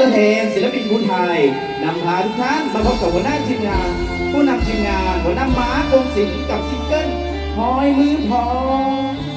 เลอร์เทนศิลปินผู้ไทยนำพาทุกท่านมาพบกับหัวหน้าทีมงาน ผู้นำทีมงานหัวหน้าม้ากงศิลป์กับซิงเกิลพอยมือพอง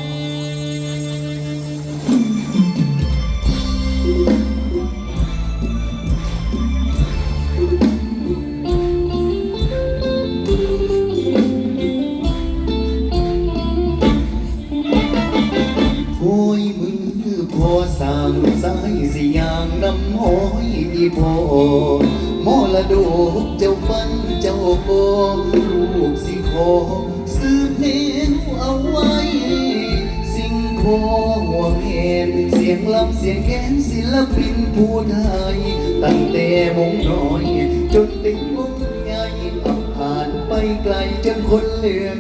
พอสั่งสายสิยางน้ำห้อยอีพอมอละดกเจ้าฟันเจ้าโกลูกสิขอสืบเนวเอาไว้ สิ่งขอห่วงเห็นเสียงลำเสียงแค้นศิลปินผู้ไทย ตั้งแต่วงน้อย จนเป็นวงใหญ่ผ่านไปไกลจนคนเลือน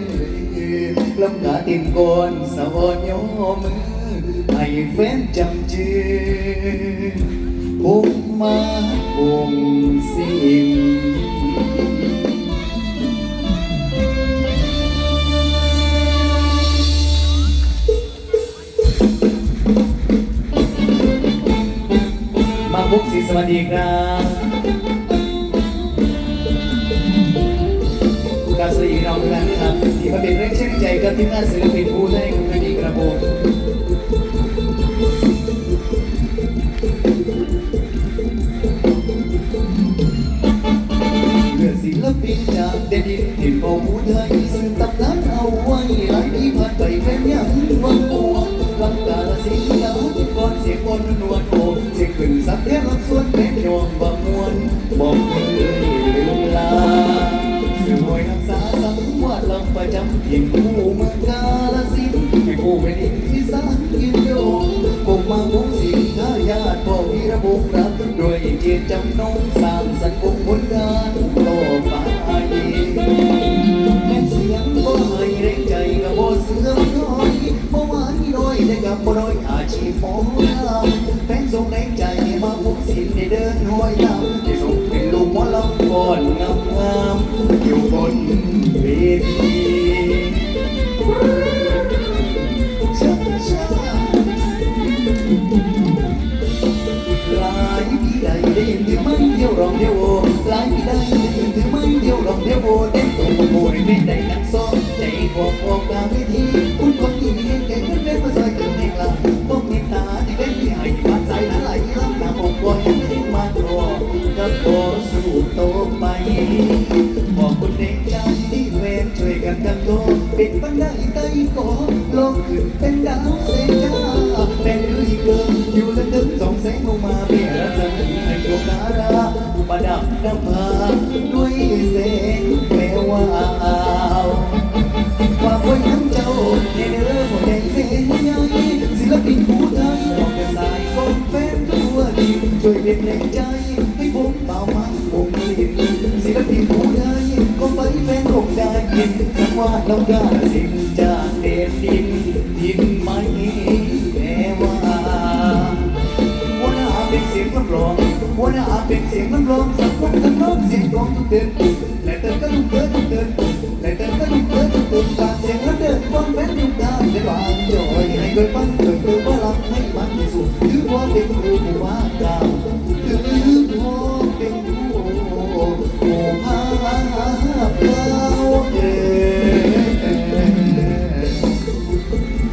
ลือลำกาตินก่อนสะออนยอมือ ให้แฟนจำชื่อผมมาวงสิงมาพุกสิสวัสดีครับการสวัสดีน้องทุกท่านครับที่มาเป็นแรงเชื่อใจกับทีมงานศิ มาพงสิงทาญาติพ่อวีระบุรักด้วยเจตจำนงสาว ง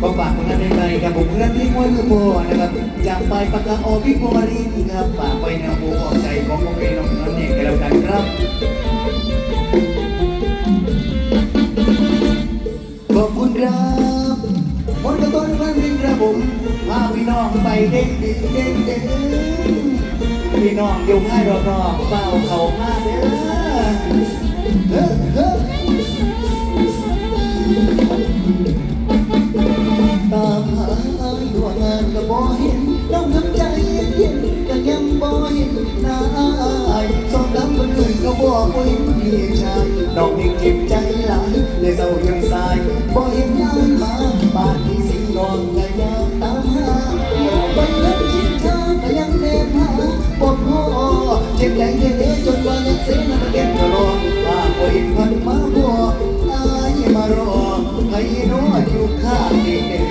ก็ฝากผลงานในใจกับผมเพื่อนที่มวยมือโบนะครับจากไปปากกาโอพี่โบมารินครับฝากไปแนวโบออกใจของผมเองน้องนั่นเองกันแล้วกันครับขอบคุณครับมนกระต้นพันธุ์ครับผมพาพี่น้องไปเด้งเด้งเด้งเด้งพี่น้องอยู่ง่ายรอบๆเฝ้าเขามาเด้อเฮ้อ บ่เห็นน้องทำใจเย็นๆก็ยังบ่เห็นหน้าอายสองดำคนอื่นก็บอกว่าเห็นพี่ชายน้องเองเจ็บใจหลายเลยเศร้ายังสายบ่เห็นอายมาบ้านที่สิงห์นอนก็ยังตามหาบังเอิญคิดทางก็ยังเดินหาปวดหัวเจ็บแรงเด้จนว่ายังเสียน้ำเก็บก็รอบ้านบ่เห็นพันมาบัวอายมารอให้น้ออยู่ข้างเด็ก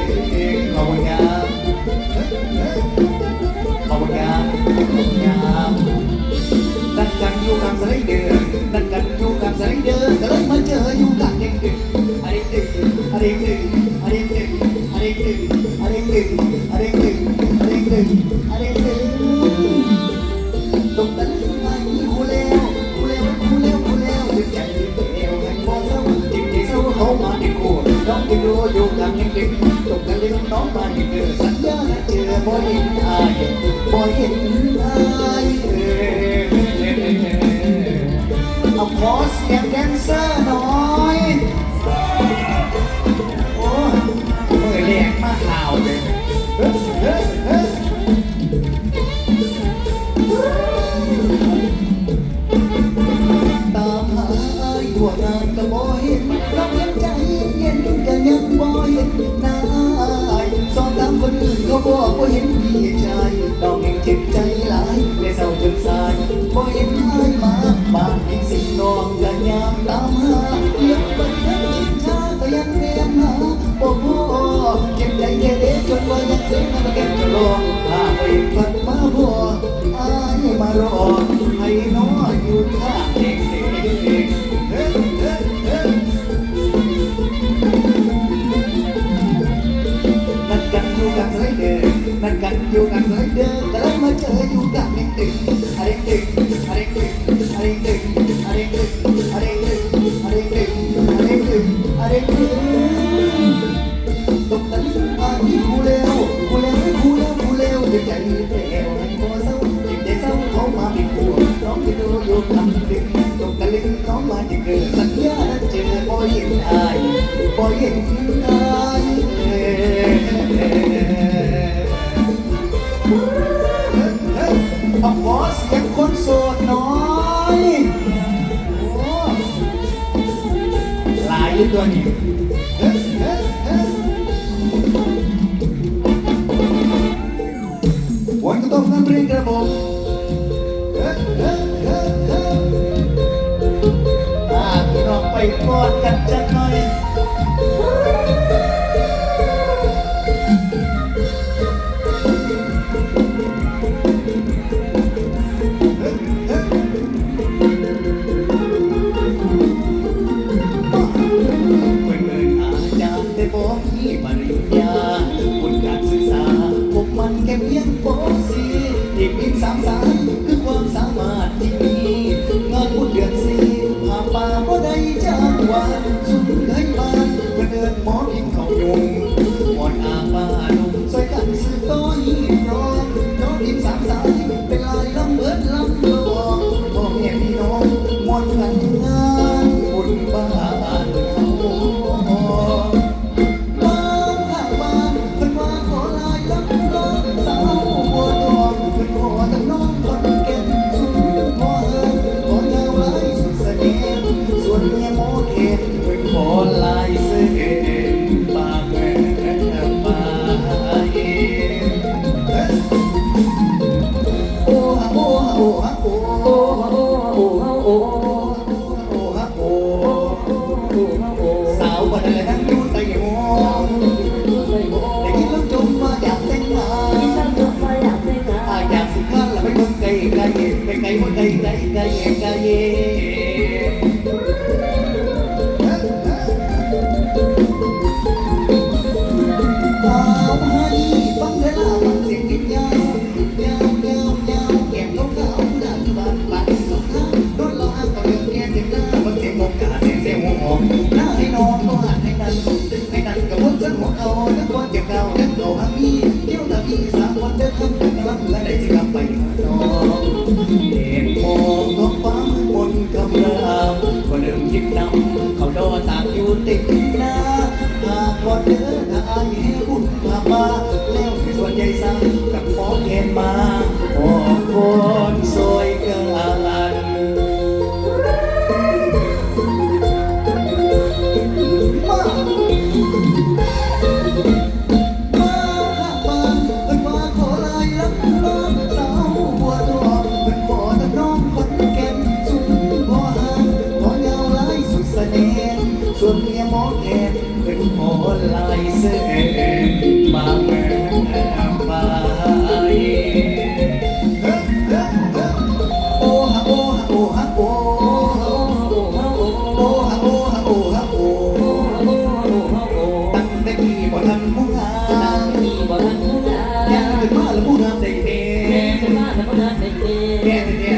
ขอ Màu nhám, màu nhám Đặt cạnh vô cảm giấy đưa Đặt cạnh vô cảm giấy đưa. Tớ mới chơi vô cảm nhanh đưa Hãy đưa, hãy đưa, hãy đưa Hãy đưa, hãy đưa, hãy đưa Hãy đưa, hãy đưa Tục tính anh hù leo Hù leo, hù leo, hù leo. Đừng chạy, đừng đèo, hành qua sông Tìm thì sâu không mà tìm cùa Đóng tìm đua vô cảm nhanh đưa บ่เห็นอายบ่เห็น 먹고 있는 อยู่กับเหมือนเดิมแต่แล้วมาเจออยู่กับเด็กดึอะไรดึกอะไรดึกอะไรดึกอะไรดึกอะไรดึกอะไรดึกอะไรดึกอะไรดึกตกตะลึงอ่านที่กูเร็วกูเร็วกูเร็วกูเร็วเด็กใหญ่เด็กแก่ให้พอเศร้าเด็กเด็กเศร้าเขามาเป็นพวกน้องจะดูอยู่กับดึกตกตะลึงน้องมาจะเกิดสัญญาณเจอบ่อยเห็นอายบ่อยเห็น Bunny. Yes, yes, yes. วันก็ต้องนั่งเรียนกระบอกอ่าพี่น้องไปกอดกันจะ it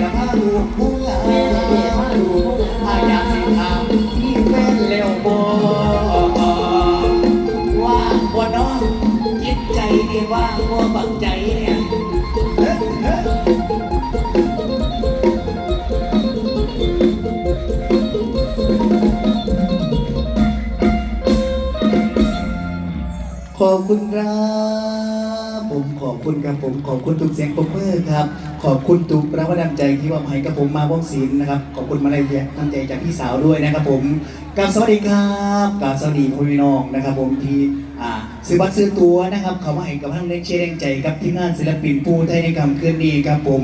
ละพาลูกผู้งาแม่แม่มาดูพาอยากสิถามมีแฟนแล้วบ่ว่างบ่น้องจิตใจนี่ว่างบ่บังใจเนี่ยขอบคุณครับ คุณครับผม ขอบคุณทุกเสียงปรบมือครับ ขอบคุณทุกแรงบันดาลใจที่ว่าให้กับผมมาว่องศิลป์นะครับ ขอบคุณมาลัยน้ำใจจากพี่สาวด้วยนะครับผมกับสวัสดีครับกับสวัสดีพ่อพี่น้องนะครับ ผมที่อ่าซื้อบัตรซื้อตั๋วนะครับเขามาให้กับทั้งเล็กเชียร์แรงใจกับทีมงานศิลปินผู้ไทยในคำเคลื่อนนี้ครับผม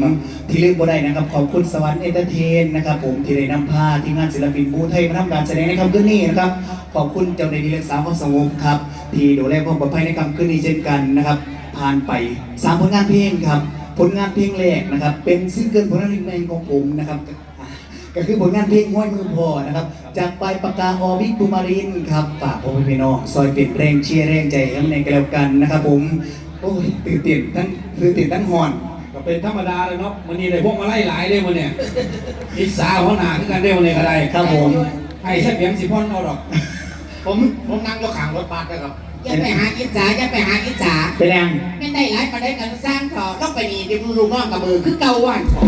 ที่เลืมบ่ได้นะครับ ขอบคุณสวรรค์เอนเตอร์เทนนะครับผมที่ได้นำพาทีมงานศิลปินผู้ไทยมาทำการแสดงในคำเคลื่อนนี้นะครับขอบคุณเจ้าหน้าที่รักษาความสงบครับที่ดูแลความปลอดภัยในคำคืนนี้เช่นกันนะครับ ผ่านไปสามผลงานเพลงครับ ผลงานเพลงแรกนะครับ เป็นซิงเกิลผลงานเพลงใหม่ของผมนะครับอ่าก็คือผลงานเพลงห้วยมือพอนะครับ จากปลายปากกาออบิกบูมารินครับฝากพ่อแม่พี่น้องซอยเปลี่ยนแรงเชียร์แรงใจให้ในกันแล้วกันนะครับ ผมโอ้ยตื่นเต้นทั้งตื่นเต้นทั้งหอนก็เป็นธรรมดาเลยเนาะมันนี่ได้พวกมาไล่หลายเลยมันเนี่ยอิสาหัวหน้าขึ้นกันได้วันนี้ก็ได้ครับผมให้ใช้เพียงสิพ่อนเอาดอก ผมผมนั่งอยู่ข้างรถบัสนะครับ อย่าไปหากินจ๋าอย่าไปหากินจ๋าเป็นยังไม่ได้หลายประเด็นกันสร้างถอต้องไปนี่เดี๋ยวลูกน้องกับมือคือเก่าวันถอ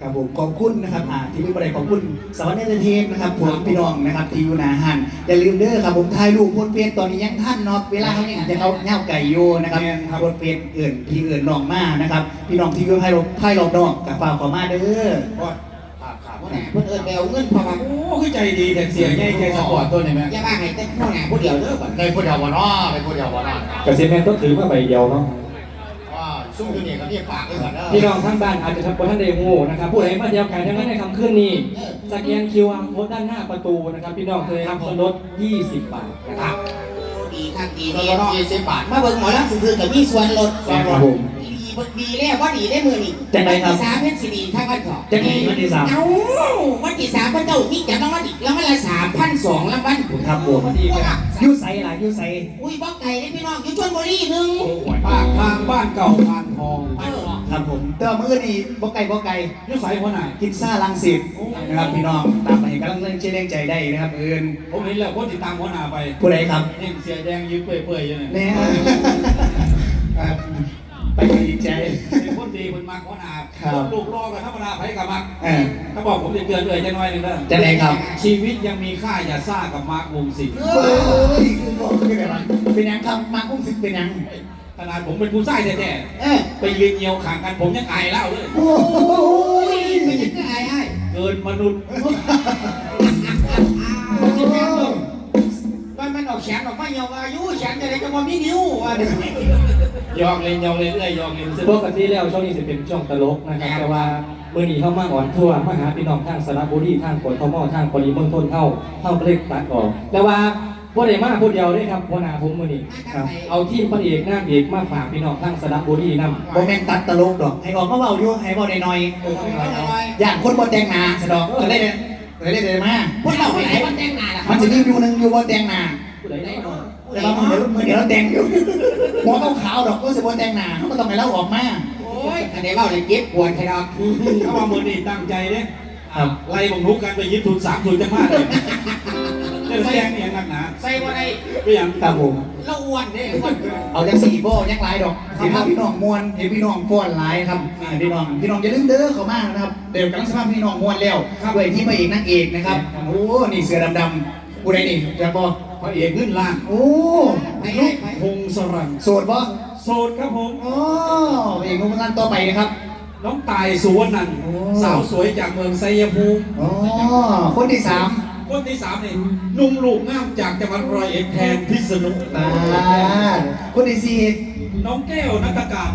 ครับผมขอบคุณนะครับอ่าที่มีประเด็นขอบคุณสวัสดีเอนเตอร์เทนนะครับผมพี่น้องนะครับที่อยู่หนาหันอย่าลืมเด้อครับผมถ่ายรูปโพสต์เฟซตอนนี้ยังท่านเนาะเวลาเขาเนี่ยจะเขาเงาไก่โยนะครับโพสต์เฟซเอื่นพี่เอื่นน้องมานะครับพี่น้องที่อยู่ถ่ายรูปถ่ายรอบนอกกับฝากขอมาเด้อก็ขาดขาดว่าไหนเพื่อนเอิญไปเอาเงินพอมาโอ้ คือใจดีแต่เสียใหญ่ใจสปอร์ตตัวนี้ไหมอย่าว่าให้แต่ผู้ไหนผู้เดียวเด้อก่อนในพูดเดียววันอ้อในพูดเดียววันอ้อกเกษตรแมนต้องถือมาใบเดียวเนาะว่าซุ่มอยู่นี่ก็เรียกปากเลยก่อนเด้อพี่น้องทั้งบ้านอาจจะทำโปรท่านเดงูนะครับผู้ใดมาเดียวกันทั้งนั้นในคำขึ้นนี้สแกนคิวอาร์โค้ดด้านหน้าประตูนะครับพี่น้องเคยรับส่วนลด20 บาทนะครับดีครับดีก็ดีลดเนาะยี่สิบบาทมาเบิ่งหมอลำซื่อๆกับมีส่วนลดครับผม ดีดีแล้วว่าดีได้มือนี่จังไครับ วันที่สามเพชรสิริถ้าวันถอจังไงวันที่สามเอ้าวันที่สามพระเจ้ามีจัดรางวัลอีกรางวัลละสามพันสองรางวัลครับผมดีเลยยูไซล่ะยูไซอุ้ยบ้องไก่ได้พี่น้องอยู่ชลบุรีหนึ่งปากทางบ้านเก่าพานทองเออครับผมแต่ว่ามื้อนี้บ่ไก่บ่ไก่ยุสัยหัวหน้ากินซ่าลังสิตนะครับพี่น้องตามไปกำลังเล่นเชียร์แรงใจได้นะครับเอื่นผมเห็นแล้วคนติดตามหัวหน้าไปผู้ใดครับ เนี่ยเสียแดงยืดเปื่อยๆอยู่เนี่ย เนี่ย ไปดีใจ เป็นคนดีคนมักหัวหน้าครับลูกรอกับธรรมดาไปกับมักเออถ้าบอกผมจะเตือนเลยจะน้อยหนึงเด้อจะไหนครับชีวิตยังมีค่าอย่าซ่ากับมาร์ควงศิลป์เฮ้ยคือบอกคืออะไรเป็นยังครับมากุ้งสิบเป็นยังขนาดผมเป็นผู้ชายแท้เออๆไปยืนเงียวขางกันผมยังอายเล่าเลย โอ้ยไม่ยังก็อายอ้ายเกินมนุษย์ แขนออกมาเหี่ยวอายุแขนจะได้จังว่ามีนิ้วว่าเด้อยองเล่นยองเล่นเอ้ยยองเล่นซึ่งปกติแล้วช่วงนี้จะเป็นช่วงตลกนะครับแต่ว่าเมื่อนี้เข้ามาอ่อนทั่วมาหาพี่น้องทางสระบุรีทางกดทมทางปริมณฑลเท่าเท่าก็เลยตัดออกแต่ว่าบ่ได้มาผู้เดียวเด้ครับหัวหน้าผมมื้อนี้ครับเอาทีมพระเอกนางเอกมาฝากพี่น้องทางสระบุรีนำโมเมนตัดตลกดอกให้ออกมาเบาอยู่ให้เบาหน่อยๆอย่างคนบนแดงหนาสะดอกก็ได้เลยก็ได้เลยมาพวกเราไปไหนมันแต่งหน้าล่ะมันจะมีอยู่หนึ่งอยู่บนแดงหนา ผู้ใดได้เนแต่ว่าเดี๋ยวเดี๋ยวเราแดงอยู่หัวขาวๆดอกก็สบนแดงหนาเขาก็ต้องให้เราออกมาโอ้ยอันนี้เว้าเลยเจ็บปวดใช่ดอกถ้าว่ามือนี่ตั้งใจเนี่ยไล่บังลุกกันไปยึดทุนสามทุนจะมากเลยเรื่แดงเนี่ยหนักหนาใส่บ่ได้ไปอย่างครับผมเราอ้วนเด้อ้วนเอาจากสี่โบยังไรดอกเห็นพี่น้องมวนเห็นพี่น้องฟ้อนหลายครับพี่น้องพี่น้องอย่าลืมเด้อเขามากนะครับเดี๋ยวกำลังสภาพพี่น้องมวนแล้วด้วยที่พระเอกนางเอกนะครับโอ้นี่เสือดำๆผู้ใดนี่จะบอก พระเอกขึ้นล่างโอ้ไปให้ไปพงศรันโสดบ่โสดครับผมโอ้พระเอกนุ่มสั้นต่อไปนะครับ น้องตายสุวรรณันท์โอ้ สาวสวยจากเมืองไซยภูมิอ๋อคนที่สามคนที่สามนี่หนุ่มลูกงามจากจังหวัดร้อยเอ็ดแทนพิษณุอ่าคนที่สี่น้องแก้วนัตการ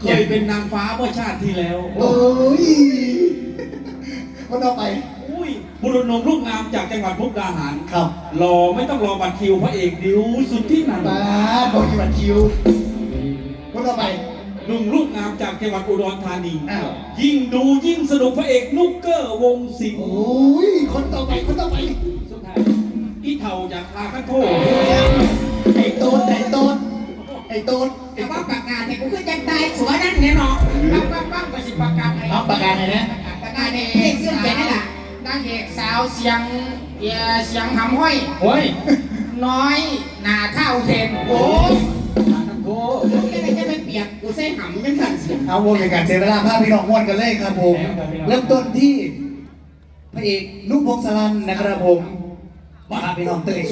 เคยเป็นนางฟ้าเมื่อชาติที่แล้ว โอ้ยคนต่อไปอุ้ย บุรุษหนุ่มลูกงามจากจังหวัดมุกดาหารครับ รอไม่ต้องรอบัตรคิวพระเอกดิวสุดที่นันท์มาบอยบัตรคิวคนต่อไป หนุ่มลูกงามจากจังหวัดอุดรธานี อ้าว ยิ่งดูยิ่งสนุกพระเอกนุกเกอร์วงสิงห์โอ้ย คนต่อไป คนต่อไปสุดท้ายอีเท่าจากลาคันโทไอ้โต้นไอ้โต้นไอ้อ้ต้นแต่ว่าประกาศเนี่ยกูคือจังตายสัวนั่นเนี่ยเนาะปั้งปั้งปั้งก็สิประกาศให้เอาประกาศให้นะประกาศให้เอกเสื้อแขนนี่แหละนางเอกสาวเสียงเอ่อเสียงหำห้อย โอ้ยน้อยหน้าเท่าเทนโอ้ยโอ้ลูกยังไงจะเป็นเปียกกูเส้นหำยังสั่นเสียงเอาวงในการเสียเวลาพาพี่น้องม่วนกันเลยครับผมเริ่มต้นที่พระเอกนุ๊กพงศรันนะครับผมพาพี่น้องเตย